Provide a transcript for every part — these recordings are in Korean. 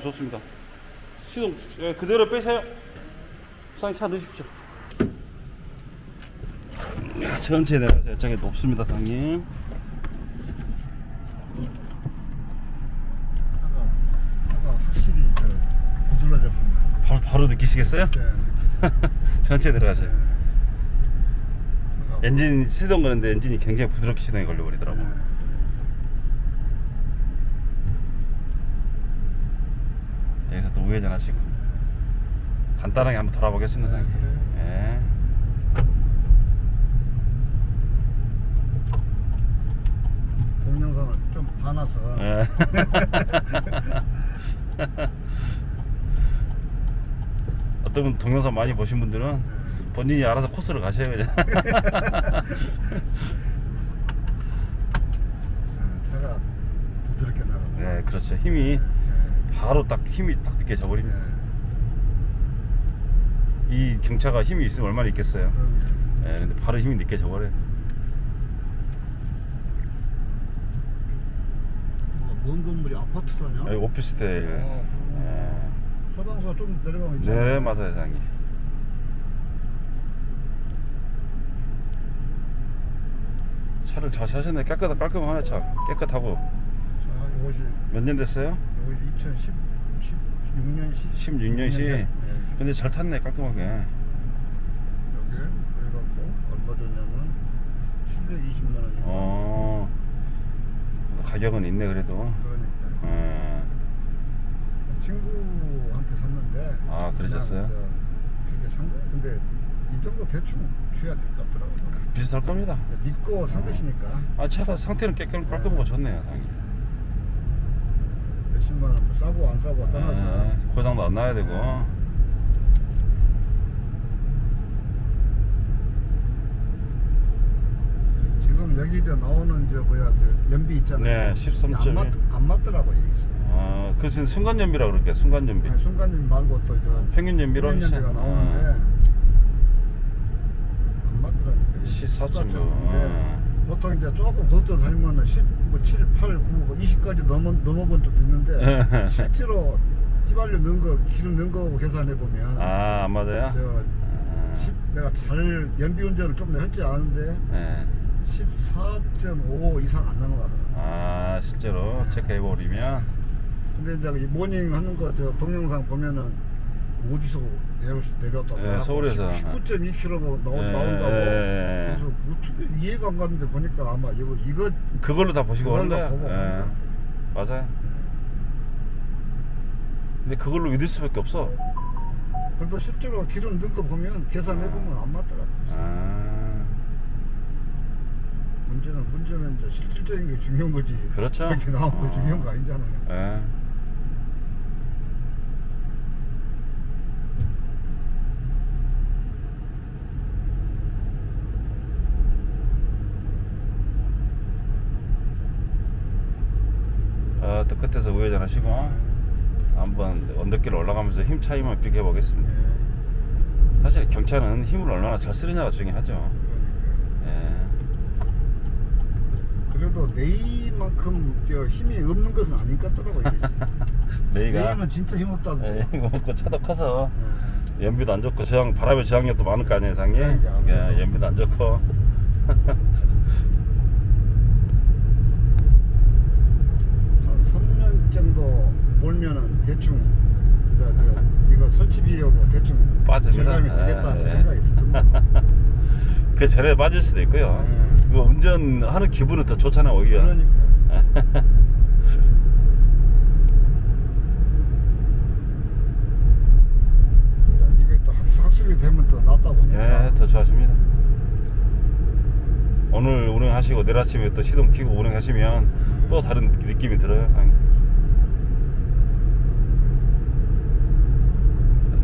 안전하고 좋습니다. 시동 예, 그대로 빼세요. 사장님 차 넣으십시오. 야, 천천히 내려가세요. 저기 높습니다, 사장님. 차가 차가 확실히 저 부드러졌구나. 바로, 바로 느끼시겠어요? 네, 천천히 내려가세요. 차가 엔진 시동 거는데 엔진이 굉장히 부드럽게 시동이 걸려버리더라고. 네. 여기서 또 우회전 하시고 간단하게 한번 돌아보겠습니다, 네, 사장님. 예. 동영상을 좀 봐놔서 예. 어떤 분 동영상 많이 보신 분들은 본인이 알아서 코스를 가셔야. 네, 차가 부드럽게 나가고 네, 그렇죠. 힘이 바로 딱 힘이 딱 느껴져 버립니다. 이 경차가 힘이 있으면 얼마나 있겠어요. 예, 근데 바로 힘이 느껴져 버려요. 먼 건물이 아파트다냐? 여기 오피스텔. 어, 예. 서방서 좀 내려가면 있잖아. 네, 맞아요, 사장님. 차를 잘 사셨네. 깨끗하, 깔끔하네, 차. 깨끗하고. 자, 이것이 몇 년 됐어요? 2016년시? 16년 시? 네. 근데 잘 탔네 깔끔하게. 여기 그래갖고 얼마 줬냐면 720만원 어. 가격은 있네 그래도. 그러니까. 예. 친구한테 샀는데 아, 그러셨어요? 그렇게 산거 근데 이 정도 대충 줘야 될 것 같더라고요. 비슷할 겁니다. 믿고 산 어. 것이니까. 아차 상태는 깨끗 깔끔하고 좋네요 당연히. 10만 원 뭐 싸고 안 싸고 떠나서 아, 고장도 안 나야 되고 지금 여기 저 나오는 저 뭐야 저 연비 있잖아요. 네, 13. 안, 맞, 안 맞더라고요. 여기서. 아 그것은 순간 연비라 그럴게 그러니까, 순간 연비 아니, 순간님 말고 또저 아, 평균 연비로 가 하시죠. 나오는데 아, 안 맞더라고요. 시사점. 14. 보통 이제 조금 고속도로 다니면은 10, 뭐 7, 8, 9, 뭐 20까지 넘어 넘어본 적도 있는데 실제로 휘발유 넣은 거, 기름 넣은 거 계산해 보면 아, 안 맞아요? 저 아, 10, 내가 잘 연비 운전을 좀할줄 아는데 네. 14.5 이상 안 넘어가더라고요. 아, 실제로 체크해 버리면. 근데 이제 이 모닝 하는 거 저 동영상 보면은 어디서 내려 내렸다고 예, 서울에서. 19.2km 나오, 예, 나온다고 예, 예. 그래서 어떻게 이해가 안 가는데 보니까 아마 이거 이거 그걸로 다 보시고 그걸로? 보고 예. 맞아요. 근데 그걸로 믿을 수밖에 없어. 그래도 실제로 기름 넣은 거 보면 계산해 보면 안 맞더라고. 아, 문제는 문제는 이제 실질적인 게 중요한 거지. 그렇죠. 이렇게 나온 거 어. 중요한 거 아니잖아요. 예. 아, 또 끝에서 우회전 하시고 한번 언덕길 올라가면서 힘 차이만 비교해 보겠습니다. 예. 사실 경차는 힘을 얼마나 잘 쓰느냐가 중요하죠. 예. 그래도 저 힘이 없는 것은 아닌 것 같더라고 이게. 메이가 내일은 진짜 힘 없다고. 예, 이거 먹고 차도 커서 예. 연비도 안 좋고 저항 바람의 저항력도 많을 거 아니에요, 상이. 그러니까, 아무래도. 예, 연비도 안 좋고. 한 3년 정도 몰면은 대충 저, 저, 이거 설치 비용고 대충 빠집니다. 절감이 되겠다 예, 예. 생각이 들더라고. 그 전에 빠질 수도 있고요. 예. 이거 운전하는 기분은 더 좋잖아요, 오히려. 그러니까. 야, 이게 또 학- 학습이 되면 또 낫다 보니까. 예, 더 좋아집니다. 오늘 운행하시고 내일 아침에 또 시동 켜고 운행하시면 또 다른 느낌이 들어요. 상이.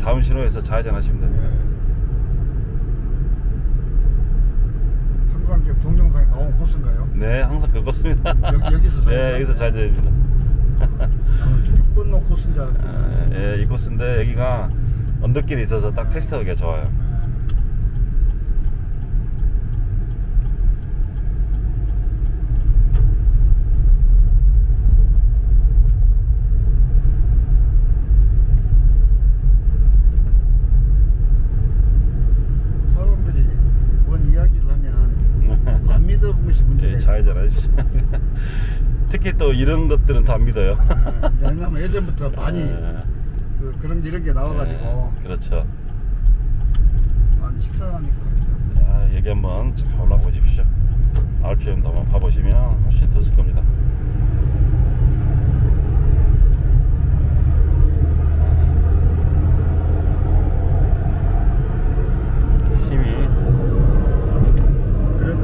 다음 신호에서 좌회전 하시면 예. 됩니다. 항상 이렇게 동영상에 나온 코스인가요? 네, 항상 그렇습니다. 여기- 좌회전? 예, 여기서 좌회전입니다. 나는 6번로 코스인 줄 알았더니. 아, 예, 이 코스인데 여기가 언덕길이 있어서 딱 테스트하기가 좋아요. 씨. 특히 또 이런 것들은 다 믿어요. 예, 이제 왜냐면 예전부터 많이 예, 그, 그런 이런 게 나와가지고 예, 그렇죠. 많이 식상하니까. 자, 여기 한번 자, 올라가 보십시오. RPM도 한번 봐보시면 훨씬 더쓸 겁니다. 힘이 그래.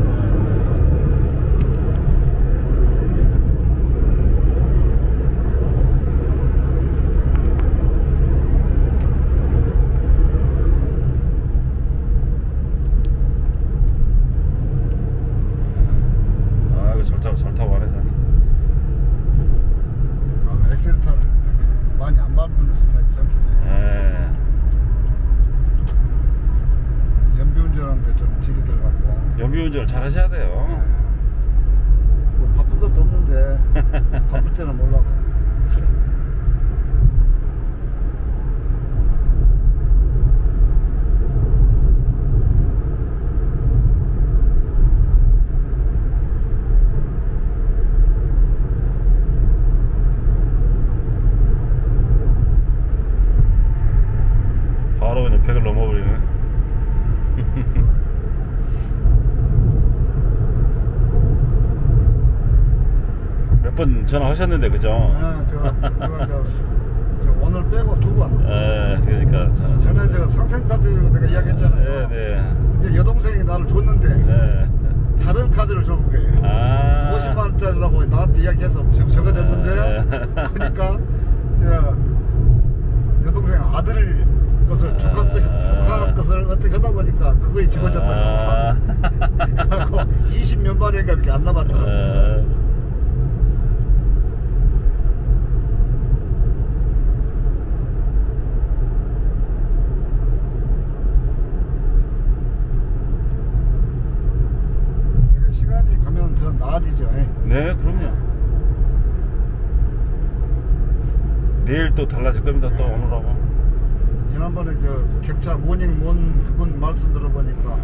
아 이거 잘 타고 잘 타고 가네 사장님. 나는 엑셀타를 많이 안 밟는 스타일 성격이에요. 예. 연비 운전하는데 좀 질이 연비 운전을 잘 하셔야 돼요. 뭐 바쁜 것도 없는데 바쁠 때는 몰라도. 바로 그냥 100을 넘어버리네. 몇 번 전화하셨는데 그죠? 아, 저, 저, 저, 저 오늘 빼고 두 번. 예, 그러니까 저- 전에 제가 상생 카드 내가 이야기했잖아요. 네, 네. 근데 여동생이 나를 줬는데 예. 다른 카드를 줘본 거예요. 아. 50만 원짜리라고 나한테 이야기해서 적- 적어줬는데 아. 보니까 제가 여동생 아들 것을 조카 것이 조카 것을 어떻게 하다 보니까 그거에 집어줬다고 아. 그래갖고 20몇 만원인가 이렇게 안 남았더라고 예. 그래, 시간이 가면 더 나아지죠 예. 네, 그럼요. 내일 또 달라질 겁니다. 또 오늘하고. 지난번에 저 경차 모닝 몬 그분 말씀 들어보니까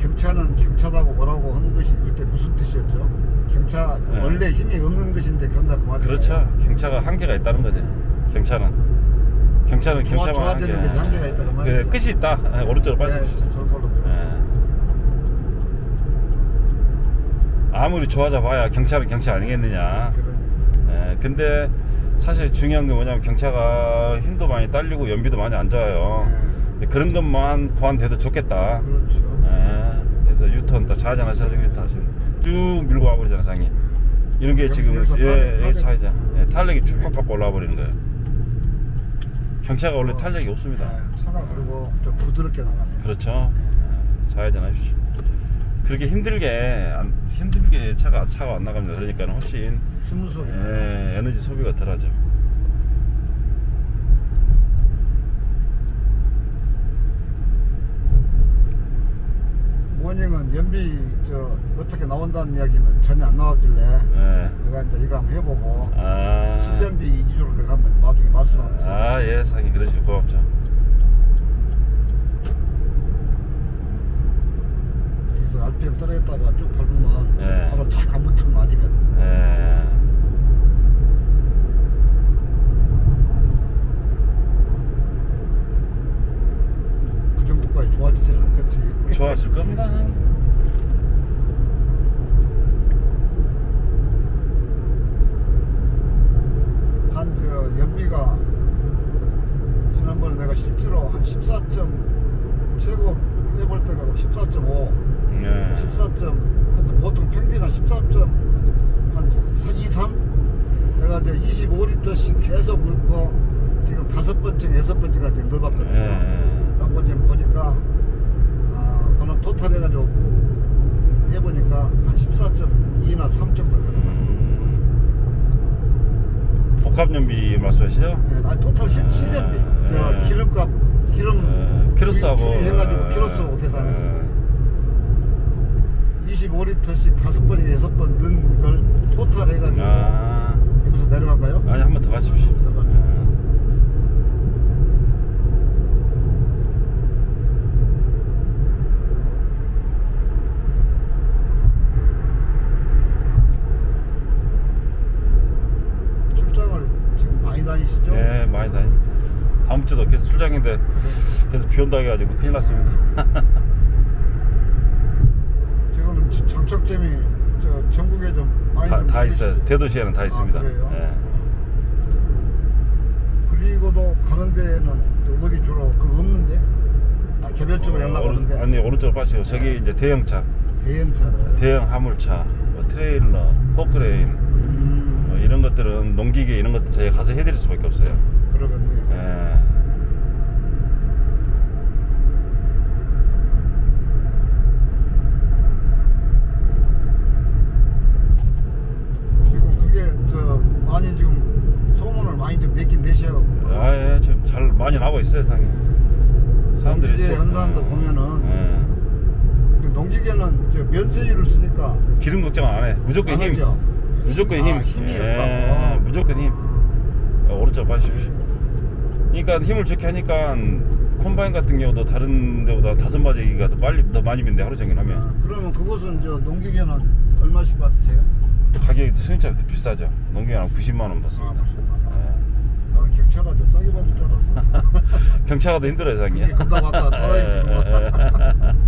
경차는 경차다고 뭐라고 하는 것이 그때 무슨 뜻이었죠? 경차 그 네. 원래 힘이 없는 것인데 그런다 그 말이에요. 그렇죠. 경차가 한계가 있다는 거죠. 경차는. 경차는 좋아- 경차만 한계. 것이 한계가 있다고 말이죠. 그 끝이 있다. 예, 오른쪽으로 네, 빠지십시오. 저- 저걸로 들어요. 예. 아무리 좋아져 봐야 경차는 경차 아니겠느냐. 그래. 예, 근데 사실 중요한 게 뭐냐면 경차가 힘도 많이 딸리고 연비도 많이 안 좋아요. 네. 근데 그런 것만 보완돼도 좋겠다. 그렇죠. 예, 그래서 유턴 딱 좌전하셔서 유턴 하시면 쭉 밀고 와버리잖아, 장이. 이런 게 지금 여기서 예, 탄력, 예. 차이자. 예, 탄력이 쭉 팍팍 올라와 버리는 거예요. 경차가 원래 탄력이 없습니다. 네, 차가 그리고 좀 부드럽게 나가네요. 그렇죠. 예, 좌회전 하십시오. 그렇게 힘들게 안, 힘들게 차가 차가 안 나갑니다. 그러니까 훨씬 스무스하게. 예, 에너지 소비가 덜하죠. 모닝은 연비 저 어떻게 나온다는 이야기는 전혀 안 나왔길래 예. 내가 이제 이거 한번 해보고 아. 10연비 위주로 내가 한번 나중에 말씀하면서 아, 예, 상이 그러시고 고맙죠. 여기서 RPM 떨어졌다가 쭉 밟으면 예. 바로 차안 붙으면 아직은 예. 그 정도까지 좋아지지는 않겠지. 좋아질 겁니다. 한저 연비가 지난번에 내가 실제로 한 14점 최고 해볼 때가 14.5, 예. 14점 하여튼 보통 평균 한 14점 한 2, 3 내가 이제 25리터씩 계속 넣고 지금 다섯 번째, 여섯 번째가 지금 넣어봤거든요. 예. 그래갖고 지금 보니까 아, 그는 토탈 해가지고 해보니까 한 14.2나 3 정도 되더라고요. 음. 복합 연비 말씀하시죠? 네, 아니 토탈 실, 예, 실전비 저 예. 기름값 기름 예, 키로수하고 주의- 주의해가지고 예, 키로수 계산했습니다. 예. 25리터씩 다섯 번이나 여섯 번 넣은 걸 가십시오. 네. 네, 출장인데 계속 비 온다 해가지고 큰일 났습니다. 지금 장착점이 저 전국에 좀 많이 다, 좀 다 있어요. 대도시에는 다 아, 있습니다. 아, 그래요? 예. 그리고도 가는 데는 또 어디 주로 그거 없는데? 아 개별적으로 연락 오른- 오는데 아니 오른쪽 빠지고 저기 이제 대형차, 대형차를 대형 화물차, 뭐 트레일러, 포크레인 음, 뭐 이런 것들은 농기계 이런 것들 저희가 가서 해드릴 수밖에 없어요. 그러겠네요 예. 지금 그게 저 많이 지금 소문을 많이 좀 내긴 내셔갖고 아예 지금 잘 많이 나고 있어요 상이. 사람들이 이제 저- 현상도 예. 보면은 예. 그 저 면세율을 쓰니까 기름 걱정 안 해. 무조건 안 힘. 하죠. 무조건 아, 힘. 힘이 예, 없다고. 무조건 힘. 어, 오른쪽 빠지십시오. 그러니까 힘을 좋게 하니까 콤바인 같은 경우도 다른 데보다 다섯 마디가 더 빨리 더 많이 빈대 하루 종일 아, 하면 그러면 그것은 저 농기계는 얼마씩 받으세요? 가격이 승용차보다 더 비싸죠. 농기계는 한 90만 원 아, 받습니다. 90만 원. 예. 격차가 좀 싸게 받을 줄 알았어. 더 힘들어요, 상이. 그게 금방 왔다 사장님.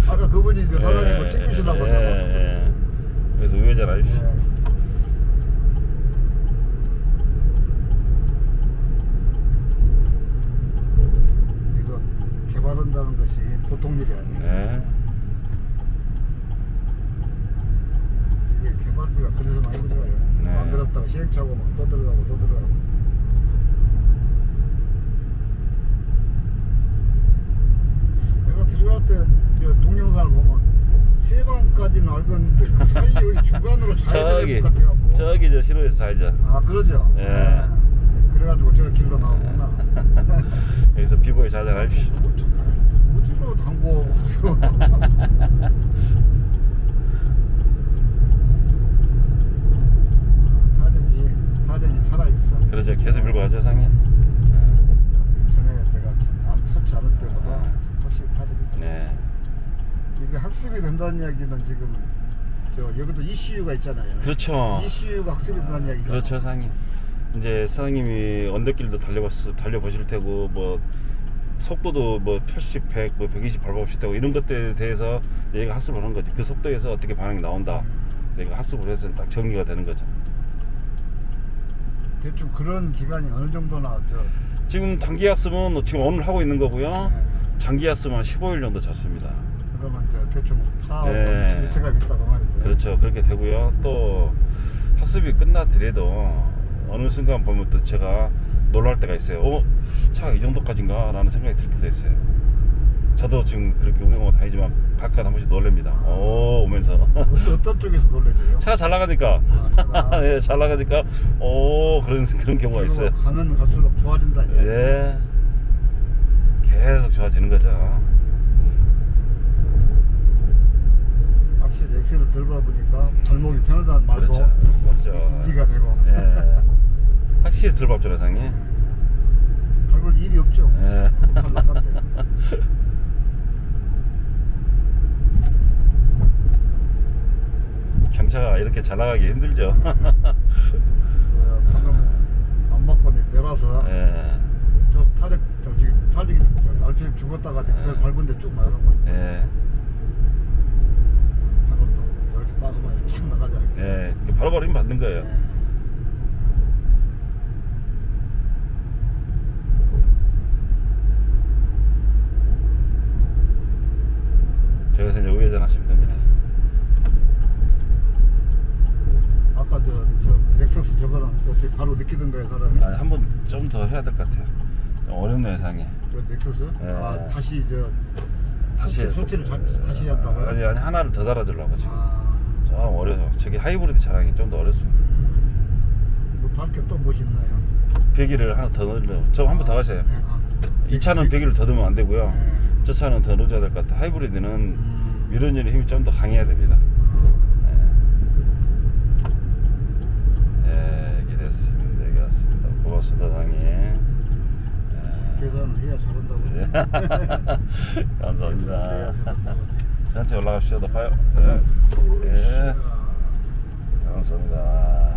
아까 그분이 이제 사장님 뭐 찍으시라고 예, 나왔어. 예. 그래서 우회전 하십시오. 예. 이거 개발한다는 것이 보통 일이 아니에요. 네. 이게 개발비가 그래서 많이 들어가요. 네. 만들었다가 시행착오 막또 들어가고 또 들어가고. 내가 들어갈 때저 동영상을 보면 세 방까지는 알겠는데 그 사이에 여기 중간으로 자야 저기, 될것 같아갖고. 저기 저 시로에서 사이죠. 아 그러죠. 예. 아, 그래가지고 저 길로 나오구나. 여기서 비보에 좌절하십시오. 어디로 담고 타령이 타령이 살아있어 그러죠. 계속 밀고 가죠, 상이. 전에 내가 안 설치 않을 때보다 훨씬 타령이 네. 이게 된다는 이야기는 지금 저 여기도 ECU가 있잖아요 그렇죠. ECU가 학습이 된다는 이야기죠 그렇죠, 상이. 이제 사장님이 언덕길도 달려봤 달려 보실 테고 뭐 속도도 뭐 80, 100, 뭐 120 밟아보실 테고 이런 것들에 대해서 얘가 학습을 하는 거지. 그 속도에서 어떻게 반응이 나온다. 얘가 학습을 해서 딱 정리가 되는 거죠. 대충 그런 기간이 어느 정도나 저 지금 단기 학습은 지금 오늘 하고 있는 거고요. 네. 장기 학습은 한 15일 정도 졌습니다. 그러면 이제 대충 차하고 네. 일체감이 있다고 말이죠 그렇죠. 그렇게 되고요. 또 학습이 끝나더라도 어느 순간 보면 또 제가 놀랄 때가 있어요. 어? 차가 이 정도까지인가? 라는 생각이 들 때도 있어요. 저도 지금 그렇게 운행하고 다니지만 가끔 한 번씩 놀랍니다. 오, 오면서. 어떤, 어떤 쪽에서 놀래줘요? 차가 잘 나가니까. 아. 네, 잘 나가니까, 오, 그런, 그런 경우가 있어요. 가면 갈수록 좋아진다니. 예. 계속 좋아지는 거죠. 확실히 엑셀을 들어봐 보니까 발목이 편하다는 말도 그렇죠. 맞죠. 인지가 되고 예. 확실히 덜 밟죠, 상이. 밟을 일이 없죠. 예. 잘 나간대. 경차가 이렇게 잘 나가기 힘들죠. 저 방금 안 받고 내- 내려와서 예. 저 타력 저 지금 탈릭이 저 RPM 죽었다가 그걸 밟은데 쭉 나간 거예요. 예. 방금도 따가면 쫙 나가잖아요. 예. 그 바로바로 힘 받는 거예요. 네. 저기서 이제 우회전 하시면 됩니다. 아까 저, 저 넥서스 저거는 어떻게 바로 느끼던 거예요 사람이? 아니, 한 번 좀 더 해야 될 것 같아요. 좀 어렵네요, 상이. 저 넥서스? 예. 아 다시 저 다시 설치, 설치를 자, 다시 한다고요? 아니, 아니, 하나를 더 달아주려고 지금. 아, 좀 어려서. 저기 하이브리드 차량이 좀 더 어렵습니다. 뭐게또 멋있나요? 배기를 하나 더 넣으려고. 저 한 번더 가세요. 네, 아. 이 차는 배기를 더 넣으면 안 되고요. 네. 저 차는 더 넣어줘야 될 것 같아요. 하이브리드는 음. 밀어내는 힘이 좀 더 강해야 됩니다. 예, 예, 여기 됐습니다. 여기 왔습니다. 고맙습니다, 상이. 예. 계산을 해야 잘한다고. 예. 감사합니다. 전체 올라갑시다. 더 봐요. 예. 예. 감사합니다.